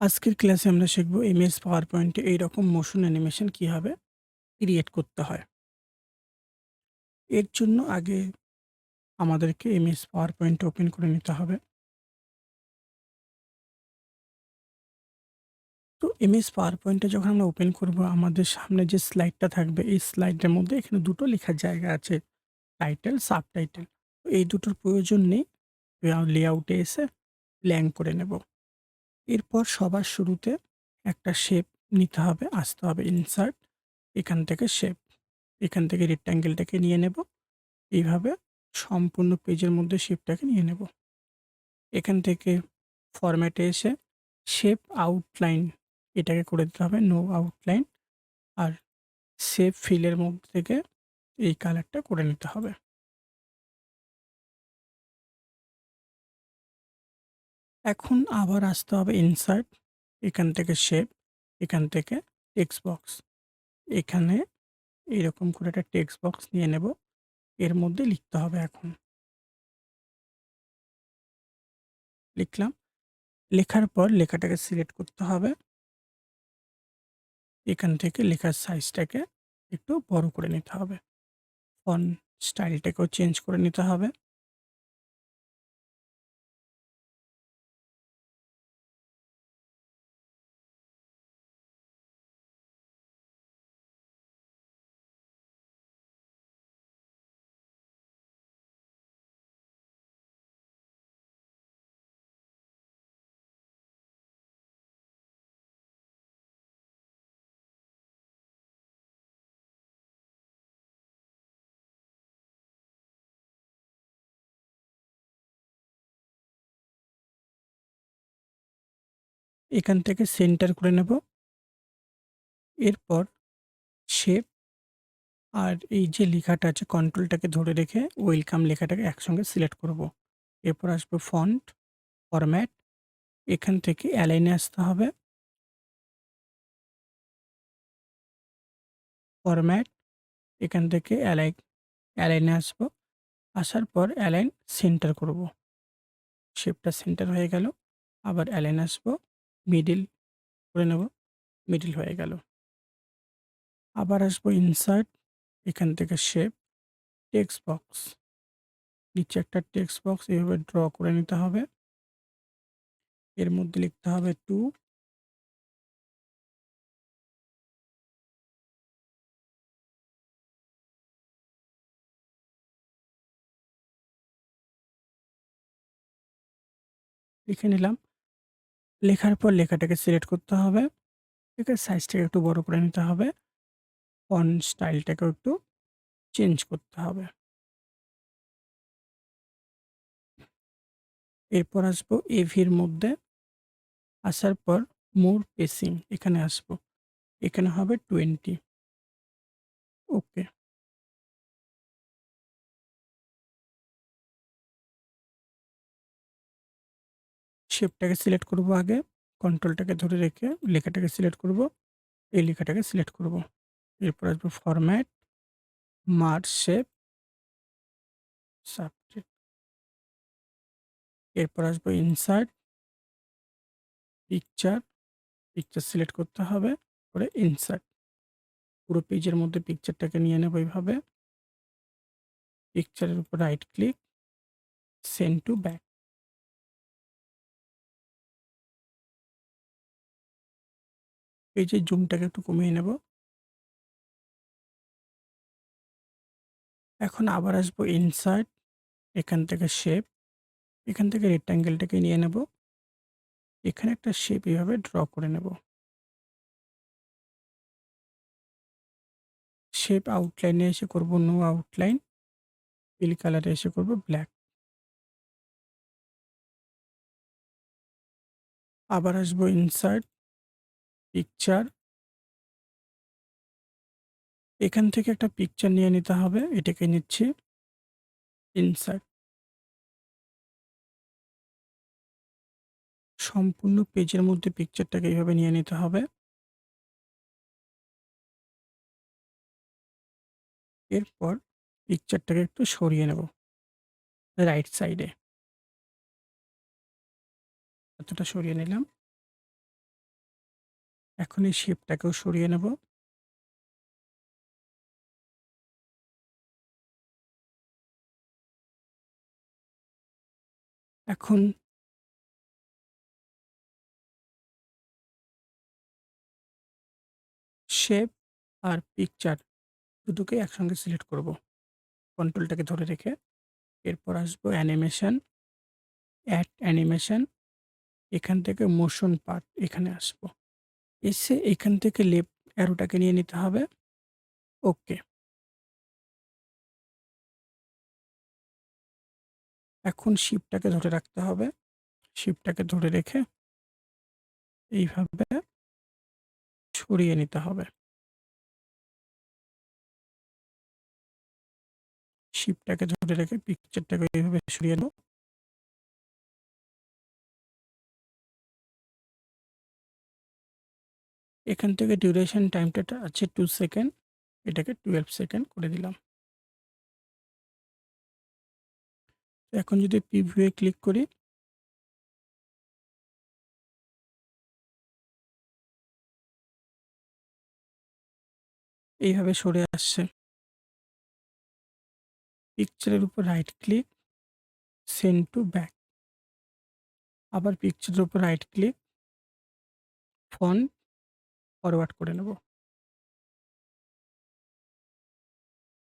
আজকের ক্লাসে আমরা শিখব এমএস পাওয়ার পয়েন্টে এইরকম মোশন অ্যানিমেশন কীভাবে ক্রিয়েট করতে হয়। এর জন্য আগে আমাদেরকে এমএস পাওয়ার পয়েন্ট ওপেন করে নিতে হবে। তো এমএস পাওয়ার পয়েন্টে যখন আমরা ওপেন করব, আমাদের সামনে যে স্লাইডটা থাকবে, এই স্লাইডের মধ্যে এখানে দুটো লেখার জায়গা আছে টাইটেল সাব টাইটেল এই দুটোর প্রয়োজন নেই। লেআউটে এসে ব্ল্যাঙ্ক করে নেব। এরপর সবার শুরুতে একটা শেপ নিতে হবে, আসতে হবে ইনসার্ট এখান থেকে শেপ এখান থেকে রেক্ট্যাঙ্গেলটাকে নিয়ে নেব। এইভাবে সম্পূর্ণ পেজের মধ্যে শেপটাকে নিয়ে নেব। এখান থেকে ফরম্যাটে এসে শেপ আউটলাইন এটাকে করে দিতে হবে নো আউটলাইন আর শেপ ফিলের মধ্যে থেকে এই কালারটা করে নিতে হবে। এখন আবার আসতে হবে ইনসার্ট এখান থেকে শেপ এখান থেকে টেক্সট বক্স এখানে এরকম করে একটা টেক্সট বক্স নিয়ে নেব, এর মধ্যে লিখতে হবে এখন। লিখলাম, লেখার পর লেখাটাকে সিলেক্ট করতে হবে। এখান থেকে লেখার সাইজটাকে একটু বড় করে নিতে হবে। ফন স্টাইলটাকেও চেঞ্জ করে নিতে হবে। এখান থেকে সেন্টার করে নেব। এরপর শেপ আর এই যে লেখাটা আছে কন্ট্রোলটাকে ধরে রেখে ওয়েলকাম লেখাটাকে একসঙ্গে সিলেক্ট করব। এরপর আসবে ফন্ট ফরম্যাট এখান থেকে অ্যালাইনে আসতে হবে। ফরম্যাট এখান থেকে অ্যালাইন অ্যালাইনে আসব। আসার পর অ্যালাইন সেন্টার করব। শেপটা সেন্টার হয়ে গেল, আবার অ্যালাইন আসব। মিডিল করে নেব মিডিল হয়ে গেল। আবার আসব ইনসার্ট এখান থেকে শেপ টেক্সট বক্স নিচে একটা টেক্সট বক্স এইভাবে ড্র করে নিতে হবে। এর মধ্যে লিখতে হবে টু লিখে নিলাম। লেখার পর লেখাটাকে সিলেক্ট করতে হবে। আছে? সাইজটাকে একটু বড় করে নিতে হবে। ফন স্টাইলটাকেও একটু চেঞ্জ করতে হবে। এরপর আসব এভির মধ্যে। আসার পর মোর পেসিং এখানে আসব। এখানে হবে টোয়েন্টি ওকে শেপটাকে সিলেক্ট করব আগে কন্ট্রোলটাকে ধরে রেখে লেখাটাকে সিলেক্ট করব, এই লেখাটাকে সিলেক্ট করব। এরপর আসব ফরম্যাট মার্চ শেপ সাবজেক্ট এরপর আসব ইনসার্ট পিকচার পিকচার সিলেক্ট করতে হবে পরে ইনসার্ট পুরো পেজের মধ্যে পিকচারটাকে নিয়ে নেব এইভাবে। পিকচারের উপর right click send to back পেজের জুমটাকে একটু কমিয়ে নেব। এখন আবার আসব ইনসার্ট এখান থেকে শেপ এখান থেকে রেক্ট্যাঙ্গেলটাকে নিয়ে নেব। এখানে একটা শেপ এইভাবে ড্র করে নেব। শেপ আউটলাইনে এসে করব নো আউটলাইন পিল কালারে এসে করব ব্ল্যাক আবার আসব ইনসার্ট পিকচার এখান থেকে একটা পিকচার নিয়ে নিতে হবে, এটাকে নিচ্ছি ইনসার্ট সম্পূর্ণ পেজের মধ্যে পিকচারটাকে এইভাবে নিয়ে নিতে হবে। এরপর পিকচারটাকে একটু সরিয়ে নেব রাইট সাইডে এতটা সরিয়ে নিলাম। এখন এই শেপটাকেও সরিয়ে নেব। এখন শেপ আর পিকচার দুটোকেই একসঙ্গে সিলেক্ট করব। কন্ট্রোলটাকে ধরে রেখে এরপর আসব অ্যানিমেশন, অ্যাড অ্যানিমেশন এখান থেকে মোশন পার্ট এখানে আসব। এসে এখান থেকে লেফট অ্যারোটাকে নিয়ে নিতে হবে। ওকে। এখন শিপটাকে ধরে রাখতে হবে। শিপটাকে ধরে রেখে এইভাবে ছড়িয়ে নিতে হবে। শিপটাকে ধরে রেখে পিকচারটাকে এইভাবে সরিয়ে নেব। এখান থেকে ডিউরেশন টাইমটা আছে টু সেকেন্ড। এটাকে 12 সেকেন্ড করে দিলাম। এখন যদি প্রিভিউ এ ক্লিক করি এইভাবে সরে আসছে। পিকচারের উপর right click, send to back. আবার পিকচারের উপর রাইট ক্লিক, ফন্ট ফরওয়ার্ড করে নেব।